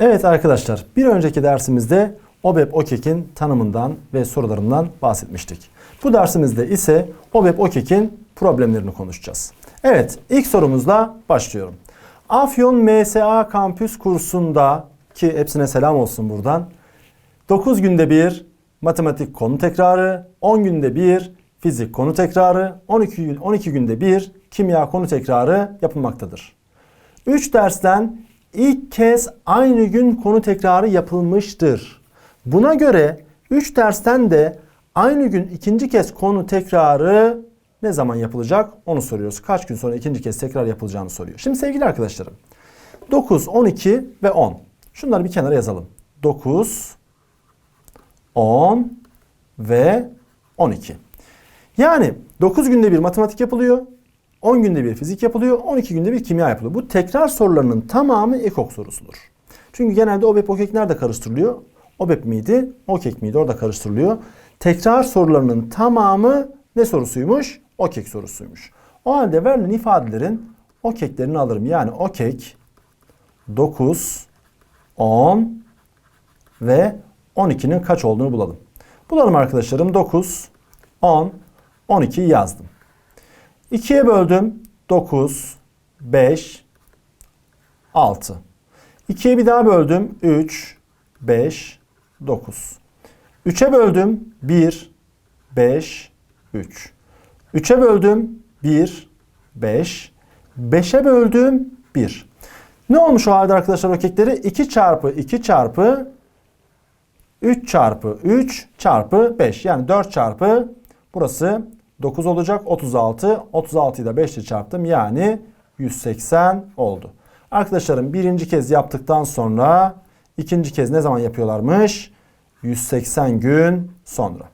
Evet arkadaşlar bir önceki dersimizde OBEP OKEK'in tanımından ve sorularından bahsetmiştik. Bu dersimizde ise OBEP OKEK'in problemlerini konuşacağız. Evet ilk sorumuzla başlıyorum. Afyon MSA kampüs kursunda ki hepsine selam olsun buradan. 9 günde bir matematik konu tekrarı, 10 günde bir fizik konu tekrarı, 12, gün- 12 günde bir kimya konu tekrarı yapılmaktadır. 3 dersten ilk kez aynı gün konu tekrarı yapılmıştır. Buna göre 3 dersten de aynı gün ikinci kez konu tekrarı ne zaman yapılacak onu soruyoruz. Kaç gün sonra ikinci kez tekrar yapılacağını soruyor. Şimdi sevgili arkadaşlarım 9, 12 ve 10. Şunları bir kenara yazalım. 9, 10 ve 12. Yani 9 günde bir matematik yapılıyor. 10 günde bir fizik yapılıyor. 12 günde bir kimya yapılıyor. Bu tekrar sorularının tamamı ekok sorusudur. Çünkü genelde OBEP OKEK nerede karıştırılıyor? OBEP miydi? OKEK miydi? Orada karıştırılıyor. Tekrar sorularının tamamı ne sorusuymuş? OKEK sorusuymuş. O halde verilen ifadelerin OKEK'lerini alırım. Yani OKEK 9, 10 ve 12'nin kaç olduğunu bulalım. Bulalım arkadaşlarım. 9, 10, 12'yi yazdım. 2'ye böldüm. 9, 5, 6. 2'ye bir daha böldüm. 3, 5, 9. 3'e böldüm. 1, 5, 3. 3'e böldüm. 1, 5. 5'e böldüm. 1. Ne olmuş o halde arkadaşlar o kekleri? 2 çarpı 2 çarpı 3 çarpı 3 çarpı 5. Yani 4 çarpı burası 9 olacak. 36. 36'yı da 5 ile çarptım. Yani 180 oldu. Arkadaşlarım birinci kez yaptıktan sonra ikinci kez ne zaman yapıyorlarmış? 180 gün sonra.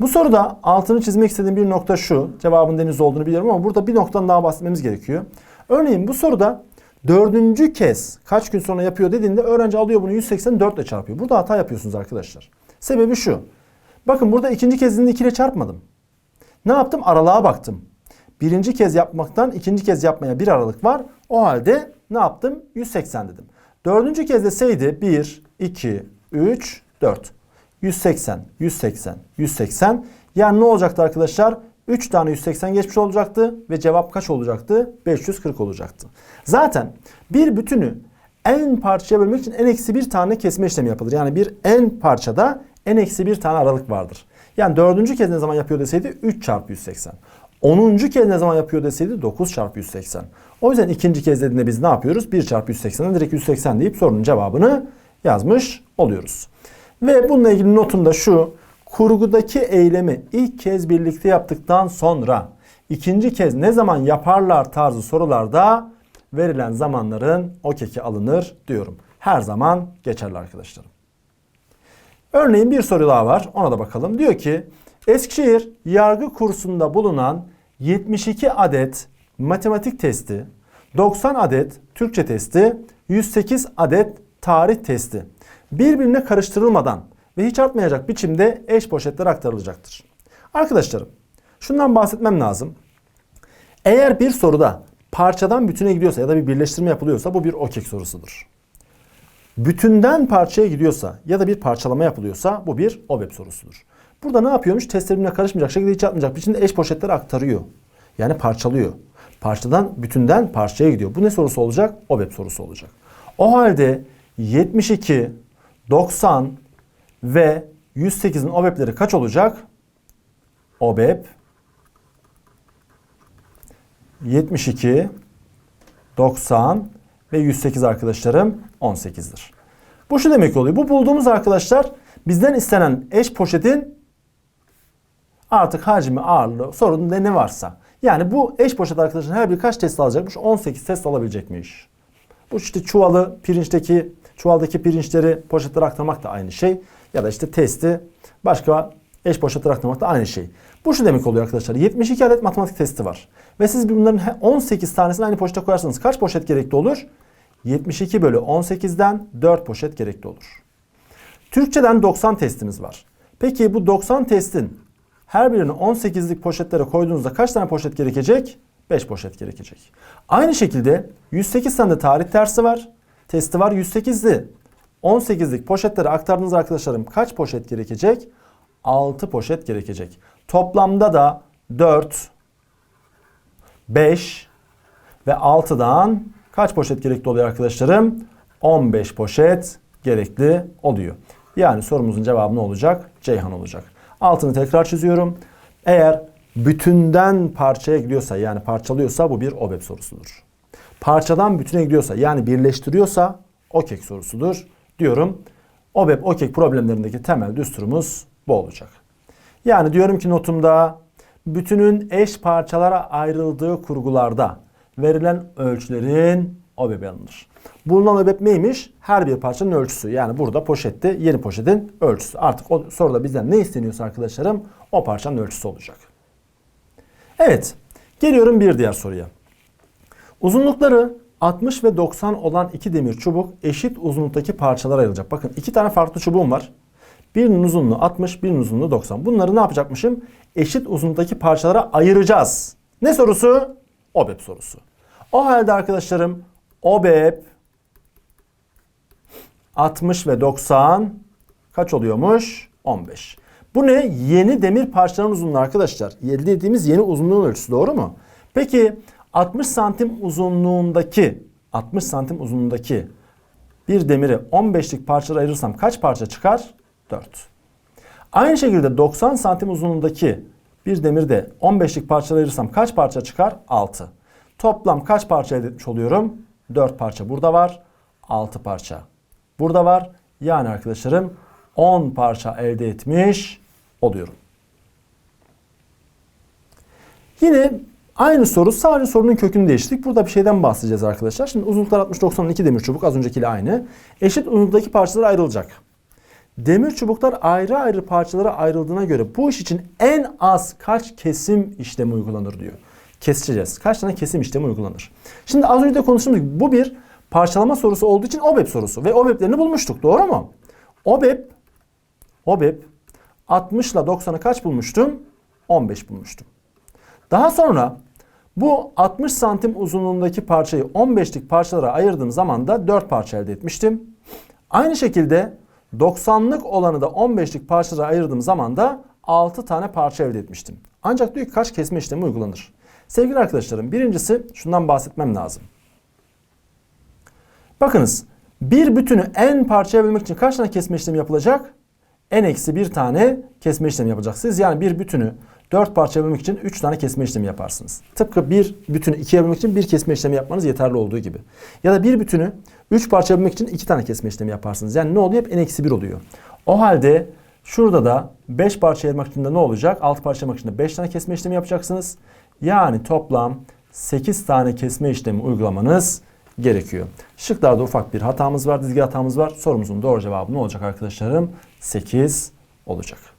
Bu soruda altını çizmek istediğim bir nokta şu. Cevabın deniz olduğunu biliyorum ama burada bir noktadan daha bahsetmemiz gerekiyor. Örneğin bu soruda dördüncü kez kaç gün sonra yapıyor dediğinde öğrenci alıyor bunu 184 ile çarpıyor. Burada hata yapıyorsunuz arkadaşlar. Sebebi şu. Bakın burada ikinci kezini 2 ile çarpmadım. Ne yaptım? Aralığa baktım. Birinci kez yapmaktan ikinci kez yapmaya bir aralık var. O halde ne yaptım? 180 dedim. Dördüncü kez deseydi 1, 2, 3, 4. 180, 180, 180. Yani ne olacaktı arkadaşlar? 3 tane 180 geçmiş olacaktı ve cevap kaç olacaktı? 540 olacaktı. Zaten bir bütünü en parçaya bölmek için en eksi bir tane kesme işlemi yapılır. Yani bir en parçada en eksi bir tane aralık vardır. Yani dördüncü kez ne zaman yapıyor deseydi 3 çarpı 180. Onuncu kez ne zaman yapıyor deseydi 9 çarpı 180. O yüzden ikinci kez dediğinde biz ne yapıyoruz? 1 çarpı 180'den direkt 180 deyip sorunun cevabını yazmış oluyoruz. Ve bununla ilgili notum da şu. Kurgudaki eylemi ilk kez birlikte yaptıktan sonra ikinci kez ne zaman yaparlar tarzı sorularda verilen zamanların o alınır diyorum. Her zaman geçerli arkadaşlarım. Örneğin bir soru daha var. Ona da bakalım. Diyor ki Eskişehir yargı kursunda bulunan 72 adet matematik testi, 90 adet Türkçe testi, 108 adet tarih testi birbirine karıştırılmadan ve hiç artmayacak biçimde eş poşetlere aktarılacaktır. Arkadaşlarım şundan bahsetmem lazım. Eğer bir soruda parçadan bütüne gidiyorsa ya da bir birleştirme yapılıyorsa bu bir okek sorusudur. Bütünden parçaya gidiyorsa ya da bir parçalama yapılıyorsa bu bir OBEP sorusudur. Burada ne yapıyormuş? Test birbirine karışmayacak şekilde hiç atmayacak biçimde eş poşetlere aktarıyor. Yani parçalıyor. Parçadan bütünden parçaya gidiyor. Bu ne sorusu olacak? OBEP sorusu olacak. O halde 72, 90 ve 108'in OBEP'leri kaç olacak? OBEP 72, 90 ve 108 arkadaşlarım 18'dir. Bu şu demek oluyor. Bu bulduğumuz arkadaşlar bizden istenen eş poşetin artık hacmi, ağırlığı, sorunun ne, ne varsa. Yani bu eş poşet arkadaşın her bir kaç test alacakmış? 18 test alabilecekmiş. Bu işte çuvalı pirinçteki çuvaldaki pirinçleri poşetlere aktarmak da aynı şey. Ya da işte testi başka eş poşetlere aktarmak da aynı şey. Bu şu demek oluyor arkadaşlar. 72 adet matematik testi var. Ve siz bunların he- 18 tanesini aynı poşete koyarsanız kaç poşet gerekli olur? 72 bölü 18'den 4 poşet gerekli olur. Türkçeden 90 testimiz var. Peki bu 90 testin her birini 18'lik poşetlere koyduğunuzda kaç tane poşet gerekecek? 5 poşet gerekecek. Aynı şekilde 108 tane de tarih dersi var. testi var. 108'li 18'lik poşetleri aktardığınız arkadaşlarım kaç poşet gerekecek? 6 poşet gerekecek. Toplamda da 4, 5 ve 6'dan kaç poşet gerekli oluyor arkadaşlarım? 15 poşet gerekli oluyor. Yani sorumuzun cevabı ne olacak? Ceyhan olacak. Altını tekrar çiziyorum. Eğer bütünden parçaya gidiyorsa yani parçalıyorsa bu bir OBEP sorusudur. Parçadan bütüne gidiyorsa yani birleştiriyorsa OKEK sorusudur diyorum. OBEP OKEK problemlerindeki temel düsturumuz bu olacak. Yani diyorum ki notumda bütünün eş parçalara ayrıldığı kurgularda verilen ölçülerin OBEP'i alınır. Bulunan OBEP neymiş? Her bir parçanın ölçüsü. Yani burada poşette yeni poşetin ölçüsü. Artık o soruda bizden ne isteniyorsa arkadaşlarım o parçanın ölçüsü olacak. Evet. Geliyorum bir diğer soruya. Uzunlukları 60 ve 90 olan iki demir çubuk eşit uzunluktaki parçalara ayrılacak. Bakın iki tane farklı çubuğum var. Birinin uzunluğu 60, birinin uzunluğu 90. Bunları ne yapacakmışım? Eşit uzunluktaki parçalara ayıracağız. Ne sorusu? OBEP sorusu. O halde arkadaşlarım OBEP 60 ve 90 kaç oluyormuş? 15. Bu ne? Yeni demir parçaların uzunluğu arkadaşlar. Elde ettiğimiz yeni uzunluğun ölçüsü doğru mu? Peki 60 santim uzunluğundaki 60 santim uzunluğundaki bir demiri 15'lik parçalara ayırırsam kaç parça çıkar? 4. Aynı şekilde 90 santim uzunluğundaki bir demiri de 15'lik parçalara ayırırsam kaç parça çıkar? 6. Toplam kaç parça elde etmiş oluyorum? 4 parça burada var. 6 parça burada var. Yani arkadaşlarım 10 parça elde etmiş oluyorum. Yine aynı soru sadece sorunun kökünü değiştirdik. Burada bir şeyden bahsedeceğiz arkadaşlar. Şimdi uzunluklar 60-90'ın iki demir çubuk az öncekiyle aynı. Eşit uzunluktaki parçalar ayrılacak. Demir çubuklar ayrı ayrı parçalara ayrıldığına göre bu iş için en az kaç kesim işlemi uygulanır diyor. Keseceğiz. Kaç tane kesim işlemi uygulanır? Şimdi az önce de konuştuğumuz gibi bu bir parçalama sorusu olduğu için OBEP sorusu ve OBEP'lerini bulmuştuk. Doğru mu? OBEP OBEP 60 ile 90'ı kaç bulmuştum? 15 bulmuştum. Daha sonra bu 60 santim uzunluğundaki parçayı 15'lik parçalara ayırdığım zaman da 4 parça elde etmiştim. Aynı şekilde 90'lık olanı da 15'lik parçalara ayırdığım zaman da 6 tane parça elde etmiştim. Ancak diyor ki kaç kesme işlemi uygulanır? Sevgili arkadaşlarım birincisi şundan bahsetmem lazım. Bakınız bir bütünü en parçaya bölmek için kaç tane kesme işlemi yapılacak? En eksi bir tane kesme işlemi yapacaksınız. Yani bir bütünü 4 parçaya bölmek için 3 tane kesme işlemi yaparsınız. Tıpkı bir bütünü 2'ye bölmek için bir kesme işlemi yapmanız yeterli olduğu gibi. Ya da bir bütünü 3 parçaya bölmek için 2 tane kesme işlemi yaparsınız. Yani ne oluyor? Hep en eksi 1 oluyor. O halde şurada da 5 parça ayırmak için de ne olacak? 6 parça ayırmak için de 5 tane kesme işlemi yapacaksınız. Yani toplam 8 tane kesme işlemi uygulamanız gerekiyor. Şıklarda ufak bir hatamız var, dizgi hatamız var. Sorumuzun doğru cevabı ne olacak arkadaşlarım? 8 olacak.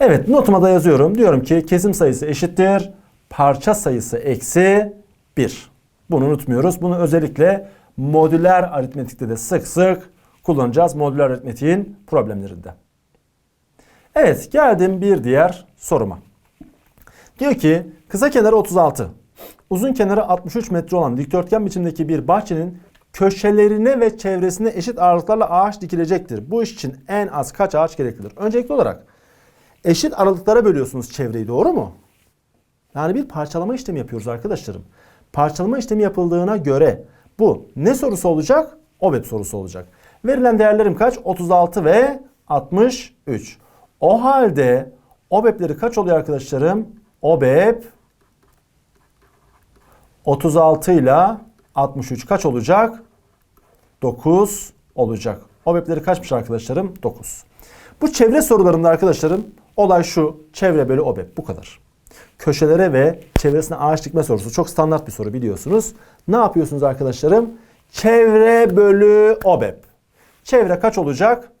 Evet notuma da yazıyorum. Diyorum ki kesim sayısı eşittir. Parça sayısı eksi 1. Bunu unutmuyoruz. Bunu özellikle modüler aritmetikte de sık sık kullanacağız. Modüler aritmetiğin problemlerinde. Evet geldim bir diğer soruma. Diyor ki kısa kenarı 36. Uzun kenarı 63 metre olan dikdörtgen biçimdeki bir bahçenin köşelerine ve çevresine eşit ağırlıklarla ağaç dikilecektir. Bu iş için en az kaç ağaç gereklidir? Öncelikli olarak eşit aralıklara bölüyorsunuz çevreyi doğru mu? Yani bir parçalama işlemi yapıyoruz arkadaşlarım. Parçalama işlemi yapıldığına göre bu ne sorusu olacak? OBEP sorusu olacak. Verilen değerlerim kaç? 36 ve 63. O halde OBEP'leri kaç oluyor arkadaşlarım? OBEP 36 ile 63 kaç olacak? 9 olacak. OBEP'leri kaçmış arkadaşlarım? 9. Bu çevre sorularında arkadaşlarım olay şu. Çevre bölü OBEP bu kadar. Köşelere ve çevresine ağaç dikme sorusu. Çok standart bir soru biliyorsunuz. Ne yapıyorsunuz arkadaşlarım? Çevre bölü OBEP. Çevre kaç olacak?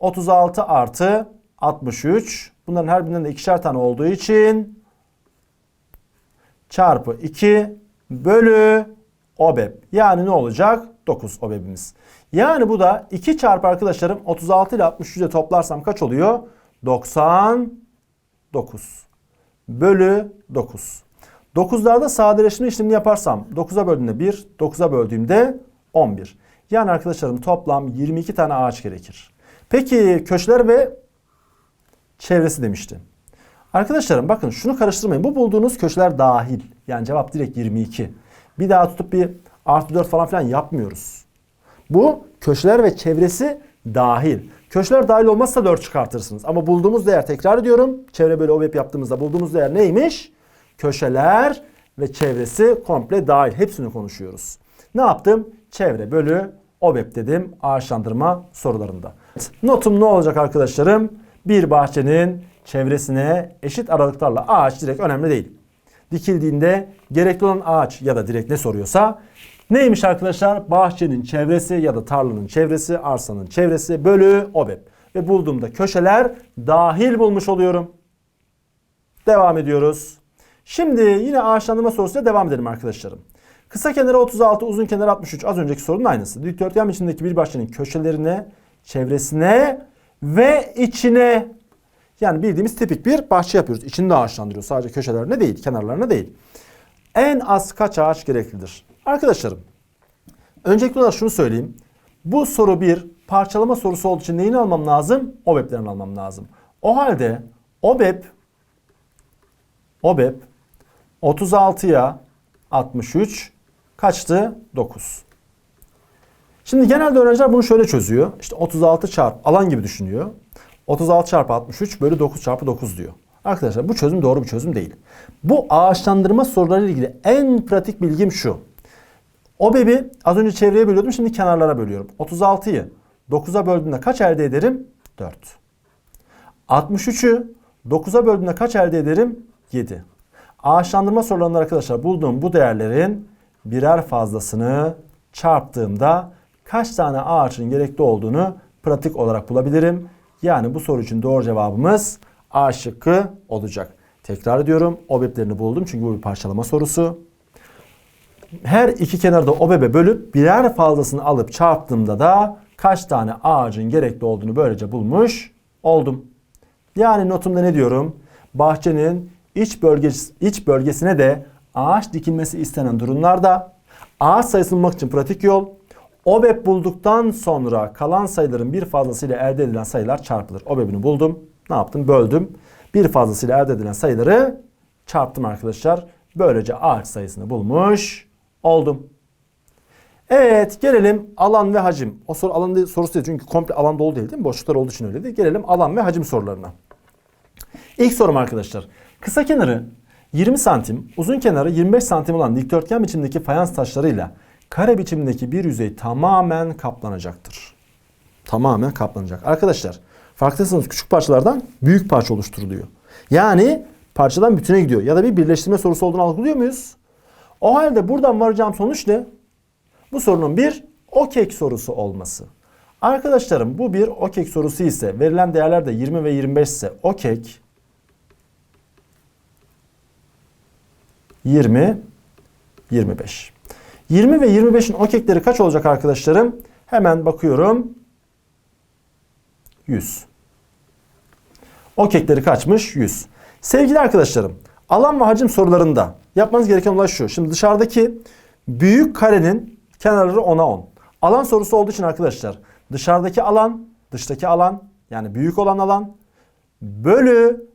36 artı 63. Bunların her birinden de ikişer tane olduğu için çarpı 2 bölü OBEP. Yani ne olacak? 9 OBEP'imiz. Yani bu da 2 çarpı arkadaşlarım 36 ile 63'e toplarsam kaç oluyor? 99 bölü 9. 9'larda sadeleştirme işlemini yaparsam 9'a böldüğümde 1, 9'a böldüğümde 11. Yani arkadaşlarım toplam 22 tane ağaç gerekir. Peki köşeler ve çevresi demişti. Arkadaşlarım bakın şunu karıştırmayın. Bu bulduğunuz köşeler dahil. Yani cevap direkt 22. Bir daha tutup bir artı 4 falan filan yapmıyoruz. Bu köşeler ve çevresi dahil. Köşeler dahil olmazsa 4 çıkartırsınız. Ama bulduğumuz değer tekrar ediyorum. Çevre böyle OVEP yaptığımızda bulduğumuz değer neymiş? Köşeler ve çevresi komple dahil. Hepsini konuşuyoruz. Ne yaptım? Çevre bölü OVEP dedim ağaçlandırma sorularında. Notum ne olacak arkadaşlarım? Bir bahçenin çevresine eşit aralıklarla ağaç direkt önemli değil. Dikildiğinde gerekli olan ağaç ya da direkt ne soruyorsa neymiş arkadaşlar? Bahçenin çevresi ya da tarlanın çevresi, arsanın çevresi bölü OBEP. Ve bulduğumda köşeler dahil bulmuş oluyorum. Devam ediyoruz. Şimdi yine ağaçlandırma sorusuyla devam edelim arkadaşlarım. Kısa kenarı 36, uzun kenarı 63. Az önceki sorunun aynısı. Dikdörtgen içindeki bir bahçenin köşelerine, çevresine ve içine yani bildiğimiz tipik bir bahçe yapıyoruz. İçini de ağaçlandırıyoruz. Sadece köşelerine değil, kenarlarına değil. En az kaç ağaç gereklidir? Arkadaşlarım, öncelikli olarak şunu söyleyeyim. Bu soru bir parçalama sorusu olduğu için neyini almam lazım? OBEP'lerini almam lazım. O halde OBEP OBEP 36'ya 63 kaçtı? 9. Şimdi genelde öğrenciler bunu şöyle çözüyor. İşte 36 çarpı alan gibi düşünüyor. 36 çarpı 63 bölü 9 çarpı 9 diyor. Arkadaşlar bu çözüm doğru bir çözüm değil. Bu ağaçlandırma sorularıyla ilgili en pratik bilgim şu. O bebi az önce çevreye bölüyordum şimdi kenarlara bölüyorum. 36'yı 9'a böldüğümde kaç elde ederim? 4. 63'ü 9'a böldüğümde kaç elde ederim? 7. Ağaçlandırma sorularında arkadaşlar bulduğum bu değerlerin birer fazlasını çarptığımda kaç tane ağaçın gerekli olduğunu pratik olarak bulabilirim. Yani bu soru için doğru cevabımız A şıkkı olacak. Tekrar ediyorum. OBEB'lerini buldum çünkü bu bir parçalama sorusu. Her iki kenarda OBEB'e bölüp birer fazlasını alıp çarptığımda da kaç tane ağacın gerekli olduğunu böylece bulmuş oldum. Yani notumda ne diyorum? Bahçenin iç, bölgesi, iç bölgesine de ağaç dikilmesi istenen durumlarda ağaç sayısını bulmak için pratik yol OBEB bulduktan sonra kalan sayıların bir fazlasıyla elde edilen sayılar çarpılır. OBEB'ini buldum. Ne yaptım? Böldüm. Bir fazlasıyla elde edilen sayıları çarptım arkadaşlar. Böylece ağaç sayısını bulmuş oldum. Evet gelelim alan ve hacim. O soru alan değil, sorusu değil çünkü komple alan dolu değil değil mi? Boşluklar olduğu için öyle değil. Gelelim alan ve hacim sorularına. İlk sorum arkadaşlar. Kısa kenarı 20 santim, uzun kenarı 25 santim olan dikdörtgen biçimdeki fayans taşlarıyla kare biçimdeki bir yüzey tamamen kaplanacaktır. Tamamen kaplanacak. Arkadaşlar farklısınız küçük parçalardan büyük parça oluşturuluyor. Yani parçadan bütüne gidiyor. Ya da bir birleştirme sorusu olduğunu algılıyor muyuz? O halde buradan varacağım sonuç ne? Bu sorunun bir OKEK sorusu olması. Arkadaşlarım bu bir OKEK sorusu ise verilen değerler de 20 ve 25 ise OKEK 20 25. 20 ve 25'in OKEK'leri kaç olacak arkadaşlarım? Hemen bakıyorum. 100. OKEK'leri kaçmış? 100. Sevgili arkadaşlarım, alan ve hacim sorularında yapmanız gereken olay şu. Şimdi dışarıdaki büyük karenin kenarları 10'a 10. Alan sorusu olduğu için arkadaşlar dışarıdaki alan, dıştaki alan yani büyük olan alan bölü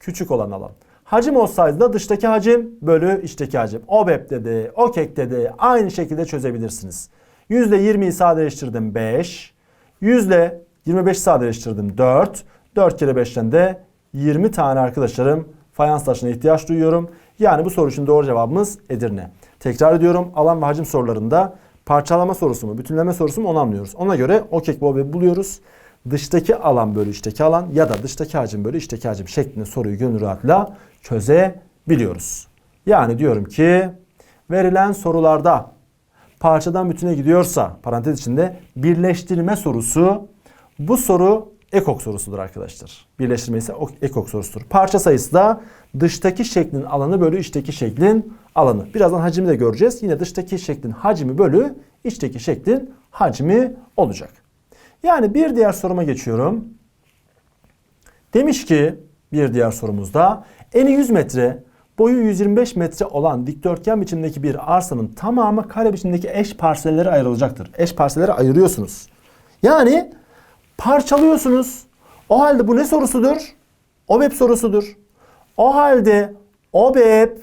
küçük olan alan. Hacim olsaydı da dıştaki hacim bölü içteki hacim. OBEP'te de, OKEK'te de aynı şekilde çözebilirsiniz. %20'yi sadeleştirdim 5. Yüzde 25 sadeleştirdim 4. 4 kere 5'ten de 20 tane arkadaşlarım fayans taşına ihtiyaç duyuyorum. Yani bu soru için doğru cevabımız Edirne. Tekrar ediyorum alan ve hacim sorularında parçalama sorusu mu, bütünleme sorusu mu onu anlıyoruz. Ona göre OKEK OBEP'i buluyoruz. Dıştaki alan bölü içteki alan ya da dıştaki hacim bölü içteki hacim şeklinde soruyu gönül rahatla çözebiliyoruz. Yani diyorum ki verilen sorularda parçadan bütüne gidiyorsa parantez içinde birleştirme sorusu bu soru ekok sorusudur arkadaşlar. Birleştirme ise ekok sorusudur. Parça sayısı da dıştaki şeklin alanı bölü içteki şeklin alanı. Birazdan hacmi de göreceğiz. Yine dıştaki şeklin hacmi bölü içteki şeklin hacmi olacak. Yani bir diğer soruma geçiyorum. Demiş ki bir diğer sorumuzda eni 100 metre, Boyu 125 metre olan dikdörtgen biçimdeki bir arsanın tamamı kare biçimdeki eş parsellere ayrılacaktır. Eş parsellere ayırıyorsunuz. Yani parçalıyorsunuz. O halde bu ne sorusudur? OBEP sorusudur. O halde OBEP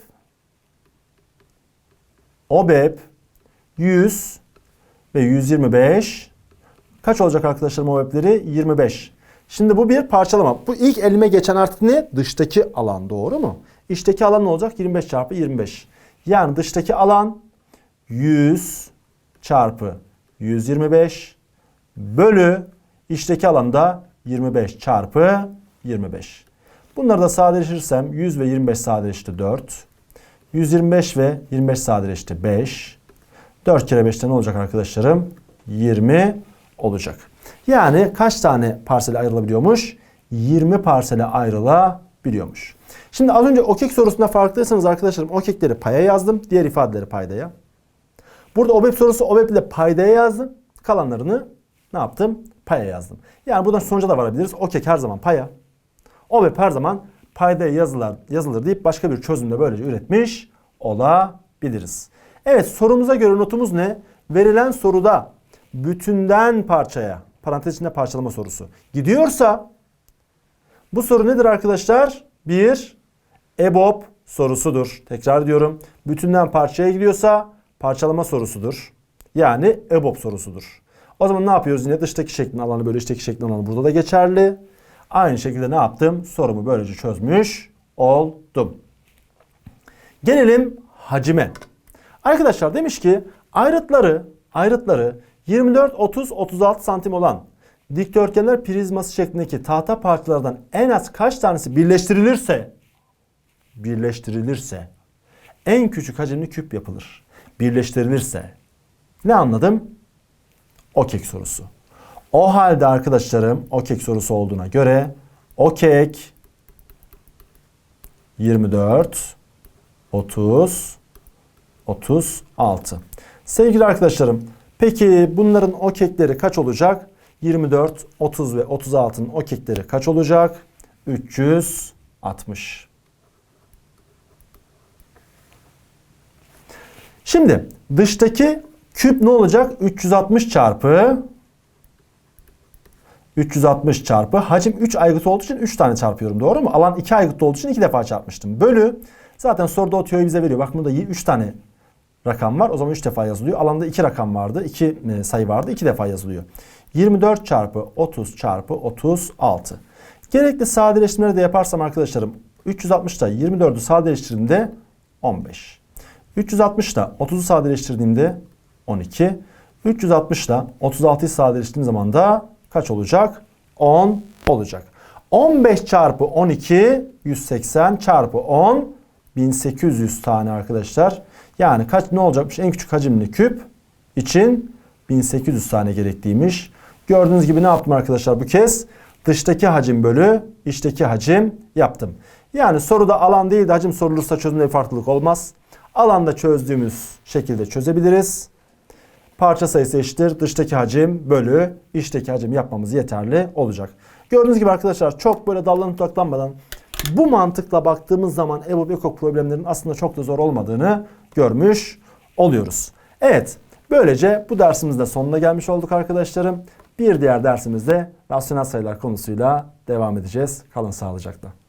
OBEP 100 ve 125 kaç olacak arkadaşlarım OBEP'leri? 25. Şimdi bu bir parçalama. Bu ilk elime geçen artık ne? Dıştaki alan doğru mu? İçteki alan ne olacak? 25 çarpı 25. Yani dıştaki alan 100 çarpı 125 bölü içteki alanda 25 çarpı 25. Bunları da sadeleştirirsem 100 ve 25 sadeleşti 4. 125 ve 25 sadeleşti 5. 4 kere 5'te ne olacak arkadaşlarım? 20 olacak. Yani kaç tane parsele ayrılabiliyormuş? 20 parsele ayrılabiliyormuş. Şimdi az önce okek sorusunda farklıysanız arkadaşlarım okekleri paya yazdım. Diğer ifadeleri paydaya. Burada OBEP sorusu OBEP ile paydaya yazdım. Kalanlarını ne yaptım? Paya yazdım. Yani buradan sonuca da varabiliriz. Okek her zaman paya. OBEP her zaman paydaya yazılır, yazılır deyip başka bir çözümde böylece üretmiş olabiliriz. Evet sorumuza göre notumuz ne? Verilen soruda bütünden parçaya, parantez içinde parçalama sorusu gidiyorsa bu soru nedir arkadaşlar? Bir EBOB sorusudur. Tekrar diyorum. Bütünden parçaya gidiyorsa parçalama sorusudur. Yani EBOB sorusudur. O zaman ne yapıyoruz? Yine dıştaki şeklin alanı böyle içteki şeklin alanı burada da geçerli. Aynı şekilde ne yaptım? Sorumu böylece çözmüş oldum. Gelelim hacime. Arkadaşlar demiş ki ayrıtları ayrıtları 24, 30, 36 santim olan dikdörtgenler prizması şeklindeki tahta parçalardan en az kaç tanesi birleştirilirse birleştirilirse en küçük hacimli küp yapılır. Birleştirilirse ne anladım? Okek sorusu. O halde arkadaşlarım okek sorusu olduğuna göre okek 24 30 36. Sevgili arkadaşlarım, peki bunların okekleri kaç olacak? 24, 30 ve 36'nın okekleri kaç olacak? 360. Şimdi dıştaki küp ne olacak? 360 çarpı 360 çarpı hacim 3 aygıt olduğu için 3 tane çarpıyorum doğru mu? Alan 2 aygıt olduğu için 2 defa çarpmıştım. Bölü zaten soruda o tüyoyu bize veriyor. Bak burada 3 tane rakam var. O zaman 3 defa yazılıyor. Alanda 2 rakam vardı. 2 sayı vardı. 2 defa yazılıyor. 24 çarpı 30 çarpı 36. Gerekli sadeleştirmeleri de yaparsam arkadaşlarım 360'da 24'ü sadeleştirdiğimde 15. 360'da 30'u sadeleştirdiğimde 12. 360'da 36'yı sadeleştirdiğim zaman da kaç olacak? 10 olacak. 15 çarpı 12 180 çarpı 10 1800 tane arkadaşlar. Yani kaç ne olacakmış? En küçük hacimli küp için 1800 tane gerekliymiş. Gördüğünüz gibi ne yaptım arkadaşlar bu kez? Dıştaki hacim bölü içteki hacim yaptım. Yani soruda alan değil de hacim sorulursa çözümde bir farklılık olmaz. Alanda çözdüğümüz şekilde çözebiliriz. Parça sayısı eşittir. Dıştaki hacim bölü içteki hacim yapmamız yeterli olacak. Gördüğünüz gibi arkadaşlar çok böyle dallanıp budaklanmadan bu mantıkla baktığımız zaman EBOB EKOK problemlerinin aslında çok da zor olmadığını görmüş oluyoruz. Evet böylece bu dersimizde sonuna gelmiş olduk arkadaşlarım. Bir diğer dersimizde rasyonel sayılar konusuyla devam edeceğiz. Kalın sağlıcakla.